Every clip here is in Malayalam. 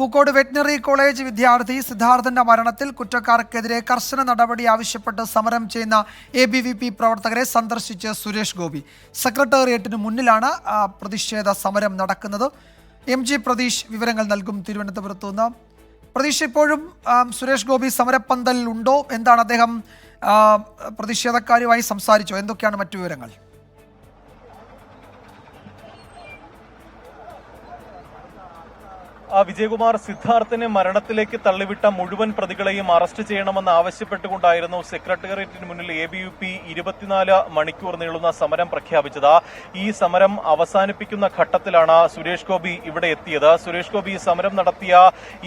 പൂക്കോട് വെറ്റിനറി കോളേജ് വിദ്യാർത്ഥി സിദ്ധാർത്ഥന്റെ മരണത്തിൽ കുറ്റക്കാർക്കെതിരെ കർശന നടപടി ആവശ്യപ്പെട്ട് സമരം ചെയ്യുന്ന എ ബി വി പി പ്രവർത്തകരെ സന്ദർശിച്ച് സുരേഷ് ഗോപി. സെക്രട്ടേറിയറ്റിന് മുന്നിലാണ് പ്രതിഷേധ സമരം നടക്കുന്നത്. എം ജി പ്രതീഷ് വിവരങ്ങൾ നൽകും തിരുവനന്തപുരത്തു നിന്ന്. പ്രതീഷ് ഇപ്പോഴും സുരേഷ് ഗോപി സമരപ്പന്തലിൽ ഉണ്ടോ? എന്താണ് അദ്ദേഹം പ്രതിഷേധക്കാരുമായി സംസാരിച്ചോ? എന്തൊക്കെയാണ് മറ്റു വിവരങ്ങൾ? വിജയകുമാർ സിദ്ധാർത്ഥിനെ മരണത്തിലേക്ക് തള്ളിവിട്ട മുഴുവൻ പ്രതികളെയും അറസ്റ്റ് ചെയ്യണമെന്ന് ആവശ്യപ്പെട്ടുകൊണ്ടായിരുന്നു സെക്രട്ടേറിയറ്റിന് മുന്നിൽ എ ബി യു പി ഇരുപത്തിനാല് മണിക്കൂർ നീളുന്ന സമരം പ്രഖ്യാപിച്ചത്. ഈ സമരം അവസാനിപ്പിക്കുന്ന ഘട്ടത്തിലാണ് സുരേഷ് ഗോപി ഇവിടെ എത്തിയത്. സുരേഷ് ഗോപി സമരം നടത്തിയ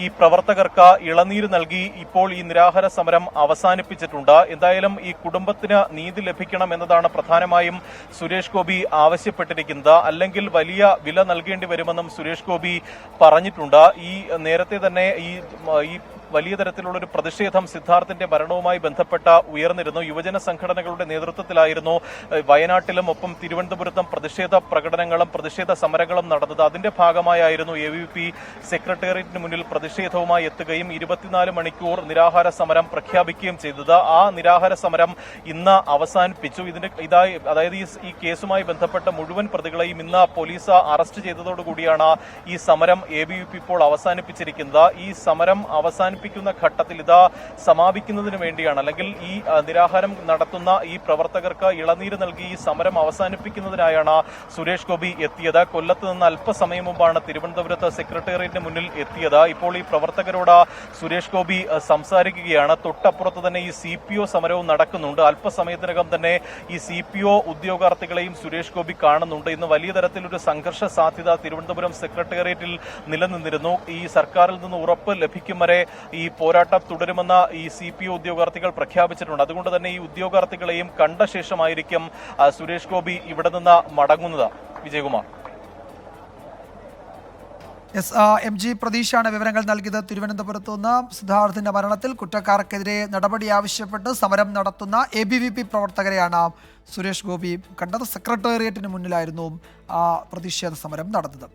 ഈ പ്രവർത്തകർക്ക് ഇളനീര് നൽകി ഇപ്പോൾ ഈ നിരാഹാര സമരം അവസാനിപ്പിച്ചിട്ടുണ്ട്. എന്തായാലും ഈ കുടുംബത്തിന് നീതി ലഭിക്കണം എന്നതാണ് പ്രധാനമായും സുരേഷ് ഗോപി ആവശ്യപ്പെട്ടിരിക്കുന്നത്. അല്ലെങ്കിൽ വലിയ വില നൽകേണ്ടി വരുമെന്നും സുരേഷ് ഗോപി പറഞ്ഞിട്ടുണ്ട്. ഈ നേരത്തെ തന്നെ ഈ ഈ വലിയ തരത്തിലുള്ള ഒരു പ്രതിഷേധം സിദ്ധാർത്ഥിന്റെ മരണവുമായി ബന്ധപ്പെട്ട ഉയർന്നിരുന്നു. യുവജന സംഘടനകളുടെ നേതൃത്വത്തിലായിരുന്നു വയനാട്ടിലും ഒപ്പം തിരുവനന്തപുരത്തും പ്രതിഷേധ പ്രകടനങ്ങളും പ്രതിഷേധ സമരങ്ങളും നടന്നത്. അതിന്റെ ഭാഗമായായിരുന്നു എ വി പി സെക്രട്ടേറിയറ്റിന് മുന്നിൽ പ്രതിഷേധവുമായി എത്തുകയും ഇരുപത്തിനാല് മണിക്കൂർ നിരാഹാര സമരം പ്രഖ്യാപിക്കുകയും ചെയ്തത്. ആ നിരാഹാര സമരം ഇന്ന് അവസാനിപ്പിച്ചു. ഇതിന്റെ ഇതായി അതായത് ഈ കേസുമായി ബന്ധപ്പെട്ട മുഴുവൻ പ്രതികളെയും ഇന്ന് പോലീസ് അറസ്റ്റ് ചെയ്തതോടുകൂടിയാണ് ഈ സമരം എ ബി യു പി ഇപ്പോൾ അവസാനിപ്പിച്ചിരിക്കുന്നത്. ഈ സമരം അവസാനിപ്പിക്കുന്ന ഘട്ടത്തിൽ ഇതാ സമാപിക്കുന്നതിന് വേണ്ടിയാണ്. അല്ലെങ്കിൽ ഈ നിരാഹാരം നടത്തുന്ന ഈ പ്രവർത്തകർക്ക് ഇളനീര് നൽകി ഈ സമരം അവസാനിപ്പിക്കുന്നതിനായാണ് സുരേഷ് ഗോപി എത്തിയത്. കൊല്ലത്ത് നിന്ന് അല്പസമയം മുമ്പാണ് തിരുവനന്തപുരത്ത് സെക്രട്ടേറിയറ്റിന് മുന്നിൽ എത്തിയത്. ഇപ്പോൾ ഈ പ്രവർത്തകരോട് സുരേഷ് ഗോപി സംസാരിക്കുകയാണ്. തൊട്ടപ്പുറത്ത് തന്നെ ഈ സി പി ഒ സമരവും നടക്കുന്നുണ്ട്. അല്പസമയത്തിനകം തന്നെ ഈ സി പി ഒ ഉദ്യോഗാർത്ഥികളെയും സുരേഷ് ഗോപി കാണുന്നുണ്ട്. ഇന്ന് വലിയ തരത്തിലൊരു സംഘർഷ സാധ്യത തിരുവനന്തപുരം സെക്രട്ടേറിയറ്റിൽ നിലനിന്നിരുന്നു. ഈ സർക്കാരിൽ നിന്ന് ഉറപ്പ് ലഭിക്കും വരെ ഈ പോരാട്ടം തുടരുമെന്ന് ഈ സി പി ഉദ്യോഗാർത്ഥികൾ പ്രഖ്യാപിച്ചിട്ടുണ്ട്. അതുകൊണ്ട് തന്നെ ഈ ഉദ്യോഗാർത്ഥികളെയും കണ്ട ശേഷമായിരിക്കും സുരേഷ് ഗോപി ഇവിടെ നിന്ന് മടങ്ങുന്നത്. വിജയകുമാർ. എസ് എം ജി പ്രതീഷാണ് വിവരങ്ങൾ നൽകിയത്. തിരുവനന്തപുരത്ത് നിന്ന് സിദ്ധാർത്ഥിന്റെ മരണത്തിൽ കുറ്റക്കാർക്കെതിരെ നടപടി ആവശ്യപ്പെട്ട് സമരം നടത്തുന്ന എ ബി വി പി പ്രവർത്തകരെയാണ് സുരേഷ് ഗോപി കണ്ടത്. സെക്രട്ടേറിയറ്റിന് മുന്നിലായിരുന്നു പ്രതിഷേധ സമരം നടന്നത്.